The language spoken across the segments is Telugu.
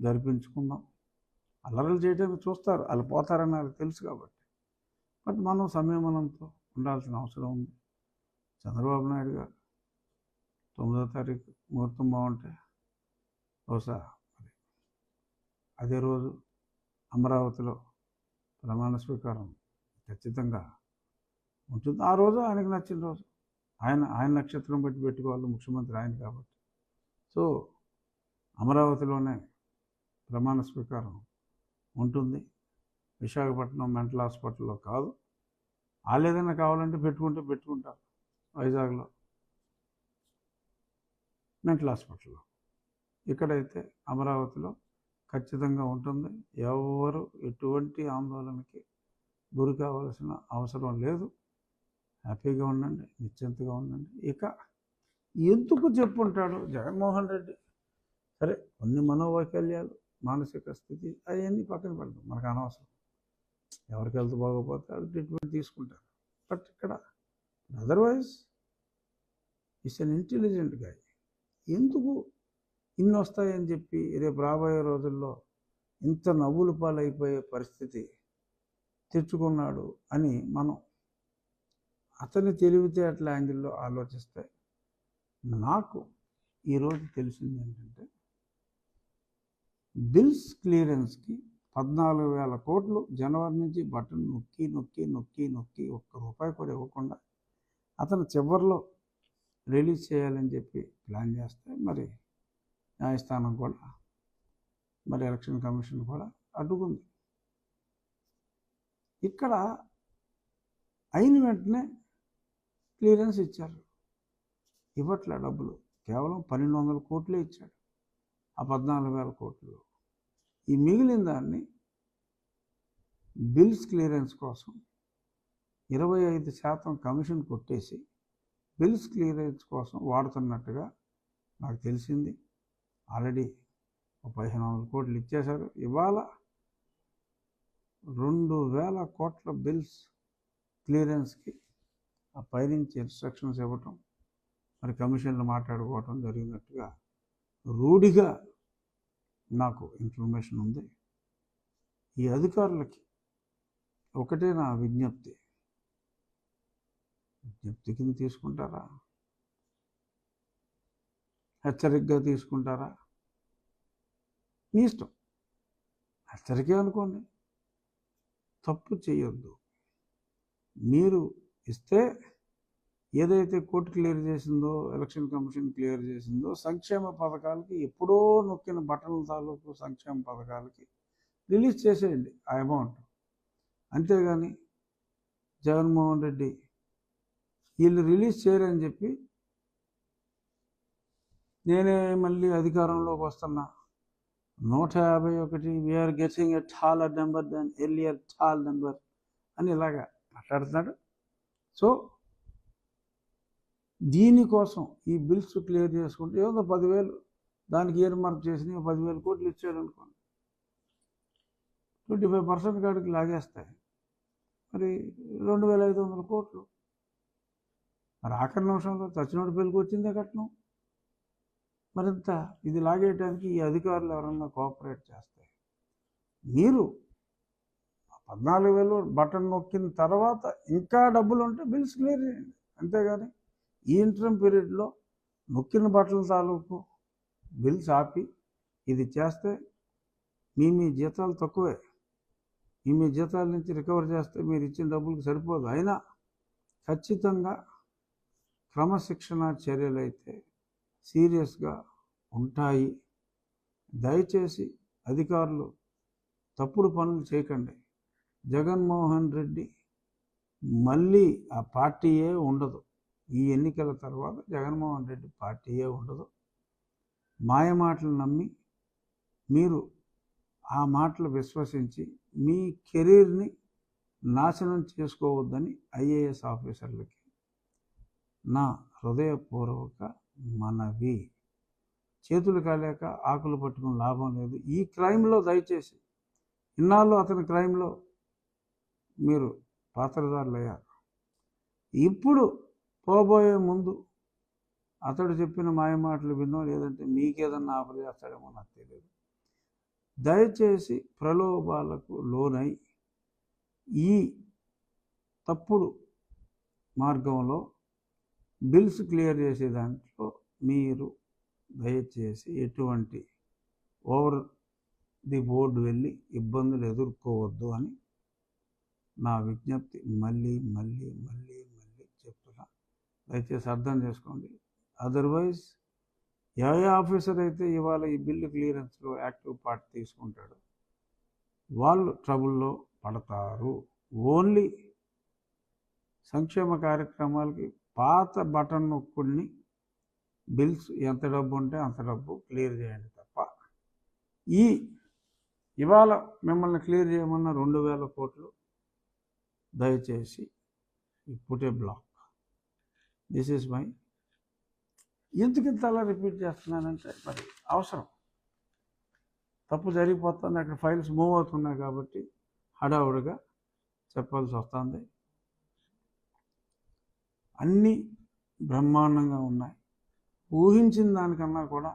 జరిపించుకుందాం అల్లరలు చేయడానికి చూస్తారు వాళ్ళు పోతారని వాళ్ళకి తెలుసు కాబట్టి. బట్ మనం సంయమనంతో ఉండాల్సిన అవసరం ఉంది. చంద్రబాబు నాయుడు గారు తొమ్మిదో తారీఖు ముహూర్తం బాగుంటే బహుశా మరి అదే రోజు అమరావతిలో ప్రమాణ స్వీకారం ఖచ్చితంగా ఉంటుంది. ఆ రోజు ఆయనకు నచ్చిన రోజు. ఆయన ఆయన నక్షత్రం బట్టి పెట్టుకోవాలి ముఖ్యమంత్రి ఆయన కాబట్టి. సో అమరావతిలోనే ప్రమాణ స్వీకారం ఉంటుంది. విశాఖపట్నం మెంటల్ హాస్పిటల్లో కాదు. వాళ్ళు ఏదైనా కావాలంటే పెట్టుకుంటే పెట్టుకుంటారు వైజాగ్లో. మెంటల్ హాస్పిటల్లో. ఇక్కడైతే అమరావతిలో ఖచ్చితంగా ఉంటుంది. ఎవరు ఎటువంటి ఆందోళనకి గురి కావాల్సిన అవసరం లేదు. హ్యాపీగా ఉండండి నిశ్చింతగా ఉండండి. ఇక ఎందుకు చెప్పుంటాడు జగన్మోహన్ రెడ్డి? సరే కొన్ని మనోవైకల్యాలు. మానసిక స్థితి అవన్నీ పక్కన పెడతాం. మనకు అనవసరం. ఎవరికి హెల్త్ బాగోపోతే వాళ్ళు ట్రీట్మెంట్ తీసుకుంటారు. బట్ ఇక్కడ otherwise it's an intelligent guy. ఎందుకు ఇన్ని వస్తాయని చెప్పి రేపు రాబోయే రోజుల్లో ఇంత నవ్వులు పాలైపోయే పరిస్థితి తెచ్చుకున్నాడు అని మనం అతని అట్లా యాంగిల్లో ఆలోచిస్తే నాకు ఈరోజు తెలిసింది ఏంటంటే బిల్స్ క్లియరెన్స్కి పద్నాలుగు వేల కోట్లు జనవరి నుంచి బటన్ నొక్కి నొక్కి నొక్కి నొక్కి ఒక్క రూపాయి కూడా ఇవ్వకుండా అతను చివరిలో రిలీజ్ చేయాలని చెప్పి ప్లాన్ చేస్తే మరి న్యాయస్థానం కూడా మరి ఎలక్షన్ కమిషన్ కూడా అడ్డుకుంది. ఇక్కడ అయిన వెంటనే క్లియరెన్స్ ఇచ్చారు. ఇవ్వట్లే డబ్బులు. కేవలం పన్నెండు వందల కోట్లే ఇచ్చాడు. ఆ పద్నాలుగు వేల కోట్లు ఈ మిగిలిన దాన్ని బిల్స్ క్లియరెన్స్ కోసం ఇరవై ఐదు శాతం కమిషన్ కొట్టేసి బిల్స్ క్లియరెన్స్ కోసం వాడుతున్నట్టుగా నాకు తెలిసింది. ఆల్రెడీ ఒక పదిహేను వందల కోట్లు ఇచ్చేశారు. ఇవాళ రెండు వేల కోట్ల బిల్స్ క్లియరెన్స్కి ఆ పైనుంచి ఇన్స్ట్రక్షన్స్ ఇవ్వటం మరి కమిషన్లు మాట్లాడుకోవటం జరిగినట్టుగా రూఢిగా నాకు ఇన్ఫర్మేషన్ ఉంది. ఈ అధికారులకి ఒకటే నా విజ్ఞప్తి. విజ్ఞప్తి కింద తీసుకుంటారా? హెచ్చరికగా తీసుకుంటారా? మీ ఇష్టం. హెచ్చరికే అనుకోండి. తప్పు చేయొద్దు. మీరు ఇస్తే ఏదైతే కోర్టు క్లియర్ చేసిందో ఎలక్షన్ కమిషన్ క్లియర్ చేసిందో సంక్షేమ పథకాలకి ఎప్పుడో నొక్కిన బటన్ల తాలూకు సంక్షేమ పథకాలకి రిలీజ్ చేసేయండి ఆ అమౌంట్. అంతేగాని జగన్మోహన్ రెడ్డి వీళ్ళు రిలీజ్ చేయరని చెప్పి నేనే మళ్ళీ అధికారంలోకి వస్తున్నా. నూట యాభై ఒకటి we're getting a taller number than earlier tall number అని ఇలాగా మాట్లాడుతున్నాడు. సో దీనికోసం ఈ బిల్స్ క్లియర్ చేసుకుంటే ఏదో పదివేలు దానికి ఇయర్ మార్క్ చేసి పదివేలు కోట్లు ఇచ్చాడు అనుకోండి. ట్వంటీ ఫైవ్ పర్సెంట్ కాడికి లాగేస్తాయి. మరి రెండు వేల ఐదు వందల కోట్లు. మరి ఆఖరి నిమిషంలో చచ్చినోడి పెళ్ళికి వచ్చిందే కట్నం. మరింత ఇది లాగేయడానికి ఈ అధికారులు ఎవరన్నా కోఆపరేట్ చేస్తాయి. మీరు పద్నాలుగు వేలు బటన్ నొక్కిన తర్వాత ఇంకా డబ్బులు ఉంటే బిల్స్ క్లియర్ చేయండి. అంతేగాని ఈ ఇంటర్మ్ పీరియడ్లో నొక్కిన బట్టల తాలూకు బిల్స్ ఆపి ఇది చేస్తే మీ మీ జీతాలు తక్కువే. మీ మీ జీతాల నుంచి రికవర్ చేస్తే మీరు ఇచ్చిన డబ్బులకు సరిపోదు. అయినా ఖచ్చితంగా క్రమశిక్షణ చర్యలు అయితే సీరియస్గా ఉంటాయి. దయచేసి అధికారులు తప్పుడు పనులు చేయకండి. జగన్మోహన్ రెడ్డి మళ్ళీ ఆ పార్టీయే ఉండదు. ఈ ఎన్నికల తర్వాత జగన్మోహన్ రెడ్డి పార్టీయే ఉండదు. మాయమాటలు నమ్మి మీరు ఆ మాటలు విశ్వసించి మీ కెరీర్ని నాశనం చేసుకోవద్దని ఐఏఎస్ ఆఫీసర్లకి నా హృదయపూర్వక మనవి. చేతులు కాలేక ఆకులు పట్టుకుని లాభం లేదు. ఈ క్రైమ్లో దయచేసి ఇన్నాళ్ళు అతని క్రైమ్లో మీరు పాత్రదారులు అయ్యారు ఇప్పుడు పోబోయే ముందు అతడు చెప్పిన మాయమాటలు విన్నో లేదంటే మీకేదన్నా ఆఫర్ చేస్తాడేమో నాకు తెలియదు. దయచేసి ప్రలోభాలకు లోనై ఈ తప్పుడు మార్గంలో బిల్స్ క్లియర్ చేసే దాంట్లో మీరు దయచేసి ఎటువంటి ఓవర్ ది బోర్డు వెళ్ళి ఇబ్బందులు ఎదుర్కోవద్దు అని నా విజ్ఞప్తి. మళ్ళీ మళ్ళీ మళ్ళీ దయచేసి అర్థం చేసుకోండి. అదర్వైజ్ ఏ ఆఫీసర్ అయితే ఇవాళ ఈ బిల్లు క్లియరెన్స్లో యాక్టివ్ పార్ట్ తీసుకుంటాడు. వాళ్ళు ట్రబుల్లో పడతారు. ఓన్లీ సంక్షేమ కార్యక్రమాలకి పాత బటన్ నొక్కుడిని బిల్స్ ఎంత డబ్బు ఉంటే అంత డబ్బు క్లియర్ చేయండి తప్ప. ఈ ఇవాళ మిమ్మల్ని క్లియర్ చేయమన్న రెండు వేల కోట్లు దయచేసి ఇప్పుడే బ్లాక్ దిస్ ఈజ్ మై ఎందుకు ఇంత అలా రిపీట్ చేస్తున్నానంటే మరి అవసరం. తప్పు జరిగిపోతుంది అక్కడ ఫైల్స్ మూవ్ అవుతున్నాయి కాబట్టి హడావుడిగా చెప్పాల్సి వస్తుంది. అన్నీ బ్రహ్మాండంగా ఉన్నాయి. ఊహించిన దానికన్నా కూడా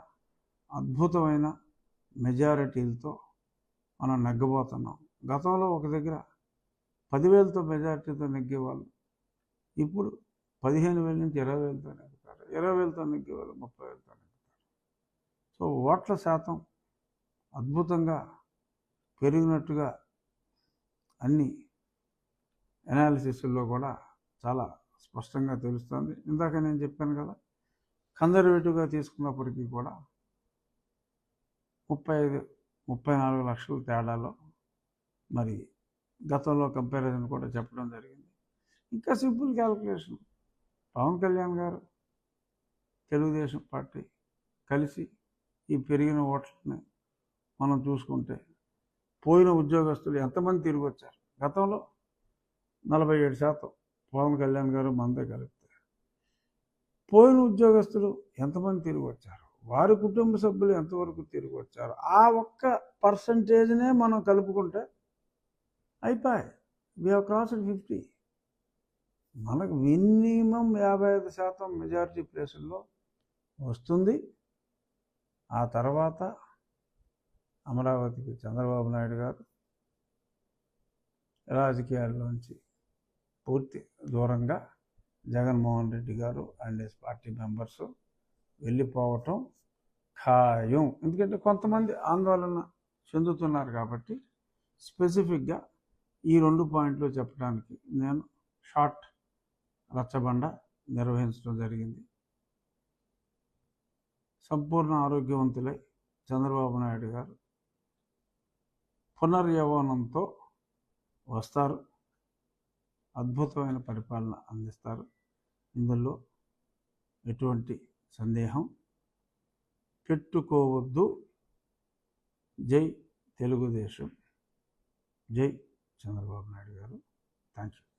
అద్భుతమైన మెజారిటీలతో మనం నెగ్గబోతున్నాం. గతంలో ఒక దగ్గర పదివేలతో మెజారిటీతో నెగ్గేవాళ్ళు. ఇప్పుడు పదిహేను వేల నుంచి ఇరవై వేలతో నెగ్గుతారు. ఇరవై వేలతో నెగ్గేవాళ్ళు ముప్పై వేలతో నెగ్గుతారు. సో ఓట్ల శాతం అద్భుతంగా పెరిగినట్టుగా అన్ని అనాలిసిస్లో కూడా చాలా స్పష్టంగా తెలుస్తుంది. ఇందాక నేను చెప్పాను కదా కన్జర్వేటివ్గా తీసుకున్నప్పటికీ కూడా ముప్పై ఐదు ముప్పై నాలుగు లక్షల తేడాలో మరి గతంలో కంపారిజన్ కూడా చెప్పడం జరిగింది. ఇంకా సింపుల్ క్యాలిక్యులేషన్ పవన్ కళ్యాణ్ గారు తెలుగుదేశం పార్టీ కలిసి ఈ పెరిగిన ఓట్లని మనం చూసుకుంటే పోయిన ఉద్యోగస్తులు ఎంతమంది తిరిగి వచ్చారు గతంలో నలభై ఏడు శాతం పవన్ కళ్యాణ్ గారు మందే కలిపితే పోయిన ఉద్యోగస్తులు ఎంతమంది తిరిగి వచ్చారు వారి కుటుంబ సభ్యులు ఎంతవరకు తిరిగి వచ్చారు ఆ ఒక్క పర్సంటేజ్నే మనం కలుపుకుంటే అయిపోయి వి హ్యావ్ క్రాస్డ్ ఫిఫ్టీ మనకు మినిమం యాభై ఐదు శాతం మెజారిటీ ప్లేసుల్లో వస్తుంది. ఆ తర్వాత అమరావతికి చంద్రబాబు నాయుడు గారు రాజకీయాల్లోంచి పూర్తి దూరంగా జగన్మోహన్ రెడ్డి గారు అండ్ హిస్ పార్టీ మెంబర్స్ వెళ్ళిపోవటం ఖాయం. ఎందుకంటే కొంతమంది ఆందోళన చెందుతున్నారు కాబట్టి స్పెసిఫిక్గా ఈ రెండు పాయింట్లు చెప్పడానికి నేను షార్ట్ రచ్చబండ నిర్వహించడం జరిగింది. సంపూర్ణ ఆరోగ్యవంతులై చంద్రబాబు నాయుడు గారు పునర్యవనంతో వస్తారు. అద్భుతమైన పరిపాలన అందిస్తారు. ఇందులో ఎటువంటి సందేహం? పెట్టుకోవద్దు. జై తెలుగుదేశం. జై చంద్రబాబు నాయుడు గారు. Thank you